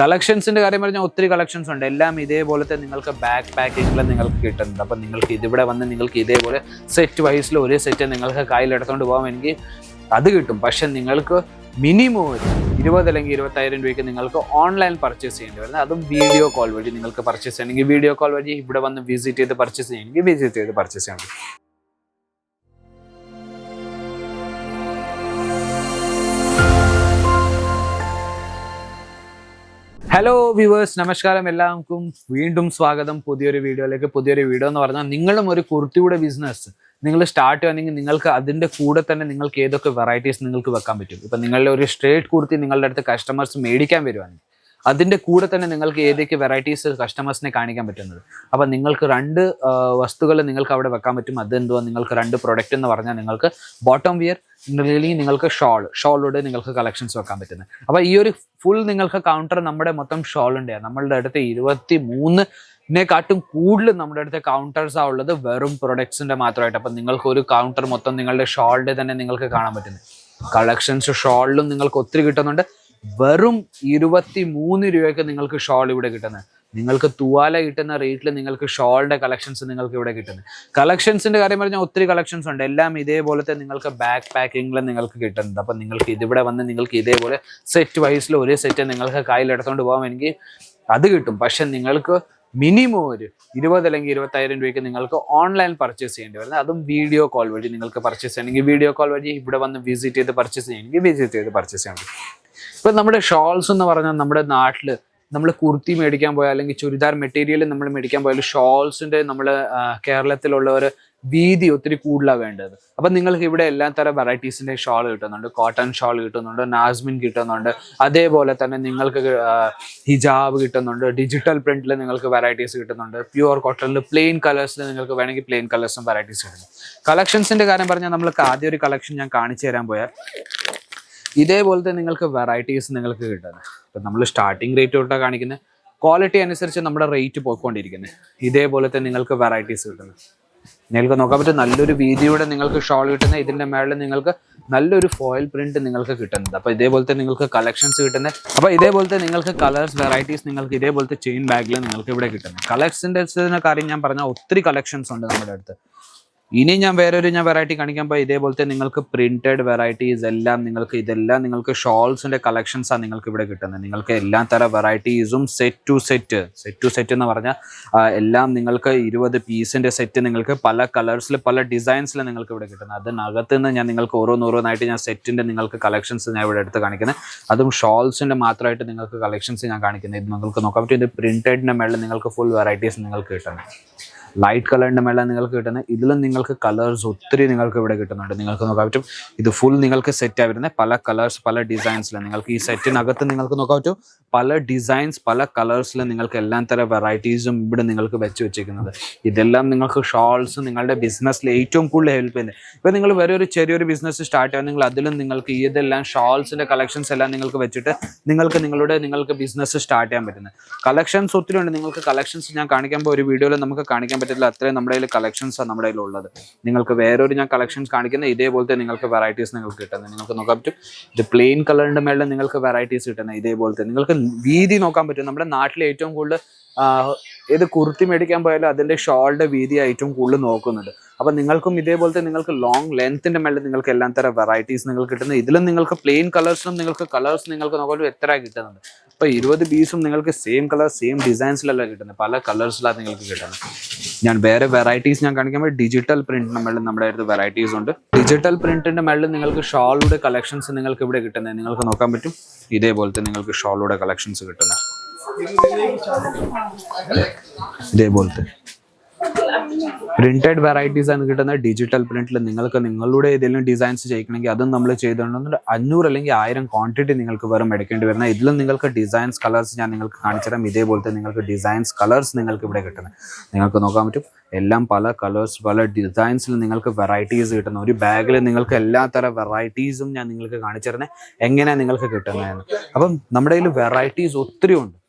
കളക്ഷൻസിന്റെ കാര്യം പറഞ്ഞാൽ ഒത്തിരി കളക്ഷൻസ് ഉണ്ട്. എല്ലാം ഇതേപോലത്തെ നിങ്ങൾക്ക് ബാക്ക് പാക്കിങ്ങിൽ നിങ്ങൾക്ക് കിട്ടുന്നുണ്ട്. അപ്പം നിങ്ങൾക്ക് ഇതിവിടെ വന്ന് നിങ്ങൾക്ക് ഇതേപോലെ സെറ്റ് വൈസിൽ ഒരേ സെറ്റ് നിങ്ങൾക്ക് പോകാൻ എനിക്ക് അത് കിട്ടും. പക്ഷെ നിങ്ങൾക്ക് മിനിമം ഒരു ഇരുപത് അല്ലെങ്കിൽ ഇരുപത്തായിരം രൂപയ്ക്ക് നിങ്ങൾക്ക് ഓൺലൈൻ പർച്ചേസ് ചെയ്യേണ്ടി വരുന്നത് അതും വീഡിയോ കോൾ വഴി നിങ്ങൾക്ക് പർച്ചേസ് ചെയ്യണമെങ്കിൽ വീഡിയോ കോൾ വഴി ഇവിടെ വന്ന് വിസിറ്റ് ചെയ്ത് പർച്ചേസ് ചെയ്യണമെങ്കിൽ വിസിറ്റ് ചെയ്ത് പർച്ചേസ് ചെയ്യണം ഹലോ വ്യൂവേഴ്സ് നമസ്കാരം എല്ലാവർക്കും. വീണ്ടും സ്വാഗതം. പുതിയൊരു വീഡിയോയിലേക്ക്. പുതിയൊരു വീഡിയോ എന്ന് പറഞ്ഞാൽ നിങ്ങളും ഒരു കുർത്തിയുടെ ബിസിനസ് നിങ്ങൾ സ്റ്റാർട്ട് ചെയ്യുകയാണെങ്കിൽ നിങ്ങൾക്ക് അതിന്റെ കൂടെ തന്നെ നിങ്ങൾക്ക് ഏതൊക്കെ വെറൈറ്റീസ് നിങ്ങൾക്ക് വെക്കാൻ പറ്റും. ഇപ്പം നിങ്ങളുടെ ഒരു സ്ട്രേറ്റ് കുർത്തി നിങ്ങളുടെ അടുത്ത് കസ്റ്റമേഴ്സ് മേടിക്കാൻ വരുവാണെങ്കിൽ അതിന്റെ കൂടെ തന്നെ നിങ്ങൾക്ക് ഏതൊക്കെ വെറൈറ്റീസ് കസ്റ്റമേഴ്സിനെ കാണിക്കാൻ പറ്റുന്നത്. അപ്പം നിങ്ങൾക്ക് രണ്ട് വസ്തുക്കൾ നിങ്ങൾക്ക് അവിടെ വെക്കാൻ പറ്റും. അതെന്തുവാ? നിങ്ങൾക്ക് രണ്ട് പ്രൊഡക്റ്റ് എന്ന് പറഞ്ഞാൽ നിങ്ങൾക്ക് ബോട്ടം വിയർ അല്ലെങ്കിൽ നിങ്ങൾക്ക് ഷോൾ ഷോളോട് നിങ്ങൾക്ക് കളക്ഷൻസ് വെക്കാൻ പറ്റുന്നത്. അപ്പോൾ ഈ ഒരു ഫുൾ നിങ്ങൾക്ക് കൗണ്ടർ നമ്മുടെ മൊത്തം ഷോൾ ഉണ്ട് നമ്മളുടെ അടുത്ത് ഇരുപത്തി മൂന്ന് കൂടുതൽ നമ്മുടെ അടുത്ത് കൗണ്ടേഴ്സ് ആ ഉള്ളത് വെറും പ്രൊഡക്ട്സിന്റെ മാത്രമായിട്ട്. അപ്പം നിങ്ങൾക്ക് ഒരു കൗണ്ടർ മൊത്തം നിങ്ങളുടെ ഷോളിന്റെ തന്നെ നിങ്ങൾക്ക് കാണാൻ പറ്റുന്നത്. കളക്ഷൻസ് ഷോളിലും നിങ്ങൾക്ക് ഒത്തിരി കിട്ടുന്നുണ്ട്. വെറും ഇരുപത്തി മൂന്ന് രൂപയ്ക്ക് നിങ്ങൾക്ക് ഷോൾ ഇവിടെ കിട്ടുന്നത്. നിങ്ങൾക്ക് തൂവാല കിട്ടുന്ന റേറ്റിൽ നിങ്ങൾക്ക് ഷോളിന്റെ കളക്ഷൻസ് നിങ്ങൾക്ക് ഇവിടെ കിട്ടുന്നത്. കളക്ഷൻസിന്റെ കാര്യം പറഞ്ഞാൽ ഒത്തിരി കളക്ഷൻസ് ഉണ്ട്. എല്ലാം ഇതേപോലത്തെ നിങ്ങൾക്ക് ബാക്ക് പാക്കിങ്ങിൽ നിങ്ങൾക്ക് കിട്ടുന്നത് അപ്പം നിങ്ങൾക്ക് ഇതിവിടെ വന്ന് നിങ്ങൾക്ക് ഇതേപോലെ സെറ്റ് വൈസിൽ ഒരേ സെറ്റ് നിങ്ങൾക്ക് കയ്യിൽ എടുത്തുകൊണ്ട് പോകാൻ എനിക്ക് അത് കിട്ടും. പക്ഷെ നിങ്ങൾക്ക് മിനിമം ഒരു ഇരുപത് അല്ലെങ്കിൽ ഇരുപത്തായിരം രൂപയ്ക്ക് നിങ്ങൾക്ക് ഓൺലൈൻ പർച്ചേസ് ചെയ്യേണ്ടി വരുന്നത്. അതും വീഡിയോ കോൾ വഴി നിങ്ങൾക്ക് പർച്ചേസ് ചെയ്യണമെങ്കിൽ വീഡിയോ കോൾ വഴി ഇവിടെ വന്ന് വിസിറ്റ് ചെയ്ത് പർച്ചേസ് ചെയ്യണമെങ്കിൽ വിസിറ്റ് ചെയ്ത് പർച്ചേസ് ചെയ്യണം ഇപ്പം നമ്മുടെ ഷോൾസ് എന്ന് പറഞ്ഞാൽ നമ്മുടെ നാട്ടിൽ നമ്മൾ കുർത്തി മേടിക്കാൻ പോയാൽ അല്ലെങ്കിൽ ചുരിദാർ മെറ്റീരിയൽ നമ്മൾ മേടിക്കാൻ പോയാൽ ഷോൾസിന്റെ നമ്മൾ കേരളത്തിലുള്ളവർ വീതി ഒത്തിരി കൂടുതലാണ് വേണ്ടത്. അപ്പം നിങ്ങൾക്ക് ഇവിടെ എല്ലാ തരം വെറൈറ്റീസിന്റെ ഷോൾ കിട്ടുന്നുണ്ട്. കോട്ടൺ ഷോൾ കിട്ടുന്നുണ്ട് നാസ്മിൻ കിട്ടുന്നുണ്ട്. അതേപോലെ തന്നെ നിങ്ങൾക്ക് ഹിജാബ് കിട്ടുന്നുണ്ട്. ഡിജിറ്റൽ പ്രിന്റിൽ നിങ്ങൾക്ക് വെറൈറ്റീസ് കിട്ടുന്നുണ്ട്. പ്യുവർ കോട്ടണിൽ പ്ലെയിൻ കളേഴ്സിൽ നിങ്ങൾക്ക് വേണമെങ്കിൽ പ്ലെയിൻ കളേഴ്സും വെറൈറ്റീസ് കിട്ടുന്നു കളക്ഷൻസിന്റെ കാര്യം പറഞ്ഞാൽ നമ്മൾക്ക് ആദ്യം ഒരു കളക്ഷൻ ഞാൻ കാണിച്ചു തരാൻ പോയാൽ ഇതേപോലത്തെ നിങ്ങൾക്ക് വെറൈറ്റീസ് നിങ്ങൾക്ക് കിട്ടുന്നത് ഇപ്പം നമ്മൾ സ്റ്റാർട്ടിങ് റേറ്റ് തൊട്ടാണ് കാണിക്കുന്നത് ക്വാളിറ്റി അനുസരിച്ച് നമ്മുടെ റേറ്റ് പോയിക്കൊണ്ടിരിക്കുന്നത് ഇതേപോലത്തെ നിങ്ങൾക്ക് വെറൈറ്റീസ് കിട്ടുന്നത് നിങ്ങൾക്ക് നോക്കാൻ പറ്റും നല്ലൊരു വീതിയുടെ നിങ്ങൾക്ക് ഷോൾ കിട്ടുന്ന. ഇതിന്റെ മേളിൽ നിങ്ങൾക്ക് നല്ലൊരു ഫോയിൽ പ്രിന്റ് നിങ്ങൾക്ക് കിട്ടുന്നത്. അപ്പോൾ ഇതേപോലത്തെ നിങ്ങൾക്ക് കളക്ഷൻസ് കിട്ടുന്നത് അപ്പോൾ ഇതേപോലത്തെ നിങ്ങൾക്ക് കളേഴ്സ് വെറൈറ്റീസ് നിങ്ങൾക്ക് ഇതേപോലത്തെ ചെയിൻ ബാഗിൽ നിങ്ങൾക്ക് ഇവിടെ കിട്ടുന്നത് കളക്ഷന്റെ കാര്യം ഞാൻ പറഞ്ഞാൽ ഒത്തിരി കളക്ഷൻസ് ഉണ്ട് നമ്മുടെ അടുത്ത്. ഇനി ഞാൻ വേറൊരു ഞാൻ വെറൈറ്റി കാണിക്കാൻ പോയി ഇതേപോലത്തെ നിങ്ങൾക്ക് പ്രിന്റഡ് വെറൈറ്റീസ് എല്ലാം നിങ്ങൾക്ക് ഇതെല്ലാം നിങ്ങൾക്ക് ഷോൾസിന്റെ കളക്ഷൻസ് ആണ് നിങ്ങൾക്ക് ഇവിടെ കിട്ടുന്നത്. നിങ്ങൾക്ക് എല്ലാ തരം വെറൈറ്റീസും set two set set two set എന്ന് പറഞ്ഞാൽ എല്ലാം നിങ്ങൾക്ക് ഇരുപത് പീസിന്റെ സെറ്റ് നിങ്ങൾക്ക് പല കളേഴ്സിൽ പല ഡിസൈൻസിൽ നിങ്ങൾക്ക് ഇവിടെ കിട്ടുന്നത്. അതിനകത്ത് നിന്ന് ഞാൻ നിങ്ങൾക്ക് ഓരോന്നോരോന്നായിട്ട് ഞാൻ സെറ്റിന്റെ നിങ്ങൾക്ക് കളക്ഷൻസ് ഞാൻ ഇവിടെ എടുത്ത് കാണിക്കുന്നത് അതും ഷോൾസിന്റെ മാത്രമായിട്ട് നിങ്ങൾക്ക് കളക്ഷൻസ് ഞാൻ കാണിക്കുന്നത് ഇത് നിങ്ങൾക്ക് നോക്കാൻ പറ്റും. ഇത് പ്രിന്റഡിന്റെ മേളിൽ നിങ്ങൾക്ക് ഫുൾ വെറൈറ്റീസ് നിങ്ങൾക്ക് കിട്ടുന്നത്. ലൈറ്റ് കളറിന്റെ മേലെ നിങ്ങൾക്ക് കിട്ടുന്നത് ഇതിലും നിങ്ങൾക്ക് കളേഴ്സ് ഒത്തിരി നിങ്ങൾക്ക് ഇവിടെ കിട്ടുന്നുണ്ട്. നിങ്ങൾക്ക് നോക്കാൻ പറ്റും. ഇത് ഫുൾ നിങ്ങൾക്ക് സെറ്റ് വരുന്നത്. പല കളേഴ്സ് പല ഡിസൈൻസിൽ നിങ്ങൾക്ക് ഈ സെറ്റിനകത്ത് നിങ്ങൾക്ക് നോക്കാൻ പറ്റും. പല ഡിസൈൻസ് പല കളേഴ്സിൽ നിങ്ങൾക്ക് എല്ലാം തരം വെറൈറ്റീസും ഇവിടെ നിങ്ങൾക്ക് വെച്ച് വെച്ചിരിക്കുന്നത്. ഇതെല്ലാം നിങ്ങൾക്ക് ഷോൾസ് നിങ്ങളുടെ ബിസിനസ്സിൽ ഏറ്റവും കൂടുതൽ ഹെൽപ്പ് ചെയ്യുന്നത്. ഇപ്പോൾ നിങ്ങൾ വേറെ ഒരു ചെറിയൊരു ബിസിനസ് സ്റ്റാർട്ട് ചെയ്യാൻ നിങ്ങൾ അതിലും നിങ്ങൾക്ക് ഇതെല്ലാം ഷോൾസിന്റെ കളക്ഷൻസ് എല്ലാം നിങ്ങൾക്ക് വെച്ചിട്ട് നിങ്ങൾക്ക് നിങ്ങളുടെ നിങ്ങൾക്ക് ബിസിനസ് സ്റ്റാർട്ട് ചെയ്യാൻ പറ്റുന്നത്. കളക്ഷൻസ് ഒത്തിരി ഉണ്ട്. നിങ്ങൾക്ക് കളക്ഷൻസ് ഞാൻ കാണിക്കുമ്പോൾ ഒരു വീഡിയോയിൽ നമുക്ക് കാണിക്കാൻ പറ്റില്ല അത്രയും നമ്മുടെ കയ്യിൽ കളക്ഷൻസ് ആണ് നമ്മുടെ കയ്യിലുള്ളത്. നിങ്ങൾക്ക് വേറൊരു ഞാൻ കളക്ഷൻസ് കാണിക്കുന്ന ഇതേപോലത്തെ നിങ്ങൾക്ക് വെറൈറ്റീസ് നിങ്ങൾക്ക് കിട്ടുന്നത്. നിങ്ങൾക്ക് നോക്കാൻ പറ്റും ഇത് പ്ലെയിൻ കളറിന്റെ മേളിൽ നിങ്ങൾക്ക് വെറൈറ്റീസ് കിട്ടുന്നത് ഇതേപോലത്തെ. നിങ്ങൾക്ക് വീതി നോക്കാൻ പറ്റും. നമ്മുടെ നാട്ടിലെ ഏറ്റവും കൂടുതൽ ഏത് കുർത്തി മേടിക്കാൻ പോയാലും അതിന്റെ ഷോളിന്റെ വീതി ഏറ്റവും കൂടുതൽ നോക്കുന്നുണ്ട്. അപ്പം നിങ്ങൾക്കും ഇതേപോലത്തെ നിങ്ങൾക്ക് ലോങ് ലെങ്ത്തിന്റെ മേളിൽ നിങ്ങൾക്ക് എല്ലാം തരം വെറൈറ്റീസ് നിങ്ങൾക്ക് കിട്ടുന്നത്. ഇതിലും നിങ്ങൾക്ക് പ്ലെയിൻ കളേഴ്സിലും നിങ്ങൾക്ക് കളേഴ്സ് നിങ്ങൾക്ക് നോക്കുമ്പോൾ എത്ര കിട്ടുന്നുണ്ട് അപ്പോൾ ഇരുപത് പീസും നിങ്ങൾക്ക് സെയിം കളർ സെയിം ഡിസൈൻസിലല്ല കിട്ടുന്നത്. പല കളേഴ്സിലാണ് നിങ്ങൾക്ക് കിട്ടുന്നത്. ഞാൻ വേറെ വെറൈറ്റീസ് ഞാൻ കാണിക്കുമ്പോൾ ഡിജിറ്റൽ പ്രിന്റിന്റെ മേളിൽ നമ്മുടെ അടുത്ത് വെറൈറ്റീസ് ഉണ്ട്. ഡിജിറ്റൽ പ്രിന്റിന്റെ മേളിൽ നിങ്ങൾക്ക് ഷോളുടെ കളക്ഷൻസ് നിങ്ങൾക്ക് ഇവിടെ കിട്ടുന്നത്. നിങ്ങൾക്ക് നോക്കാൻ പറ്റും. ഇതേപോലത്തെ നിങ്ങൾക്ക് ഷോളുടെ കളക്ഷൻസ് കിട്ടുന്നത്. ഇതേപോലത്തെ പ്രിന്റഡ് വെറൈറ്റീസ് ആണ് കിട്ടുന്ന ഡിജിറ്റൽ പ്രിന്റിൽ നിങ്ങൾക്ക് നിങ്ങളുടെ ഏതെങ്കിലും ഡിസൈൻസ് ചെയ്യിക്കണമെങ്കിൽ അതും നമ്മൾ ചെയ്തുകൊണ്ടെന്ന് അഞ്ഞൂറ് അല്ലെങ്കിൽ ആയിരം ക്വാണ്ടിറ്റി നിങ്ങൾക്ക് വെറും എടുക്കേണ്ടി വരുന്ന ഇതിലും നിങ്ങൾക്ക് ഡിസൈൻസ് കളേഴ്സ് ഞാൻ നിങ്ങൾക്ക് കാണിച്ചുതരാം ഇതേപോലത്തെ നിങ്ങൾക്ക് ഡിസൈൻസ് കളേഴ്സ് നിങ്ങൾക്ക് ഇവിടെ കിട്ടുന്നത്. നിങ്ങൾക്ക് നോക്കാൻ പറ്റും. എല്ലാം പല കളേഴ്സ് പല ഡിസൈൻസിൽ നിങ്ങൾക്ക് വെറൈറ്റീസ് കിട്ടുന്ന ഒരു ബാഗിൽ നിങ്ങൾക്ക് എല്ലാ തരം വെറൈറ്റീസും ഞാൻ നിങ്ങൾക്ക് കാണിച്ചു തരുന്നത്. എങ്ങനെയാണ് നിങ്ങൾക്ക് കിട്ടുന്നതെന്ന്. അപ്പം നമ്മുടെ കയ്യിൽ വെറൈറ്റീസ് ഒത്തിരി ഉണ്ട്.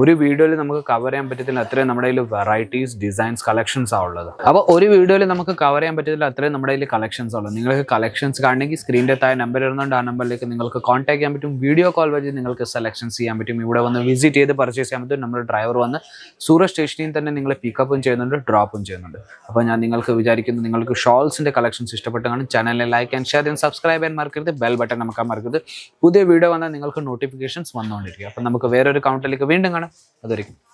ഒരു വീഡിയോയിൽ നമുക്ക് കവർ ചെയ്യാൻ പറ്റത്തില്ല അത്രയും നമ്മുടെ കയ്യിൽ വെറൈറ്റീസ് ഡിസൈൻസ് കളക്ഷൻസ് ആ ഉള്ളത്. അപ്പോൾ ഒരു വീഡിയോയിൽ നമുക്ക് കവർ ചെയ്യാൻ പറ്റത്തില്ല അത്രയും നമ്മുടെ കയ്യിൽ കളക്ഷൻസ് ഉള്ളത്. നിങ്ങൾക്ക് കളക്ഷൻസ് കാണണമെങ്കിൽ സ്ക്രീനിന്റെ താഴെ നമ്പർ ഇടുന്നുണ്ട് ആ നമ്പറിലേക്ക് നിങ്ങൾക്ക് കോൺടാക്ട് ചെയ്യാൻ പറ്റും. വീഡിയോ കോൾ വഴി നിങ്ങൾക്ക് സെലക്ഷൻസ് ചെയ്യാൻ പറ്റും. ഇവിടെ വന്ന് വിസിറ്റ് ചെയ്ത് പർച്ചേസ് ചെയ്യാൻ പറ്റും. നമ്മുടെ ഡ്രൈവർ വന്ന് സൂറത്ത് സ്റ്റേഷനിൽ തന്നെ നിങ്ങളെ പിക്കപ്പും ചെയ്യുന്നുണ്ട് ഡ്രോപ്പും ചെയ്യുന്നുണ്ട്. അപ്പോൾ ഞാൻ നിങ്ങൾക്ക് വിചാരിക്കുന്നു നിങ്ങൾക്ക് ഷോൾസിന്റെ കളക്ഷൻസ് ഇഷ്ടപ്പെട്ട് കാണും ചാനലിനെ like and share and subscribe ചെയ്യാൻ മറക്കരുത്. ബെൽ ബട്ടൺ നമുക്ക് മറക്കരുത്. പുതിയ വീഡിയോ വന്നാൽ നിങ്ങൾക്ക് നോട്ടിഫിക്കേഷൻസ് വന്നുകൊണ്ടിരിക്കും. അപ്പോൾ നമുക്ക് വേറൊരു കൗണ്ടിലേക്ക് വീണ്ടും കാണാം. അതൊരിക്കും.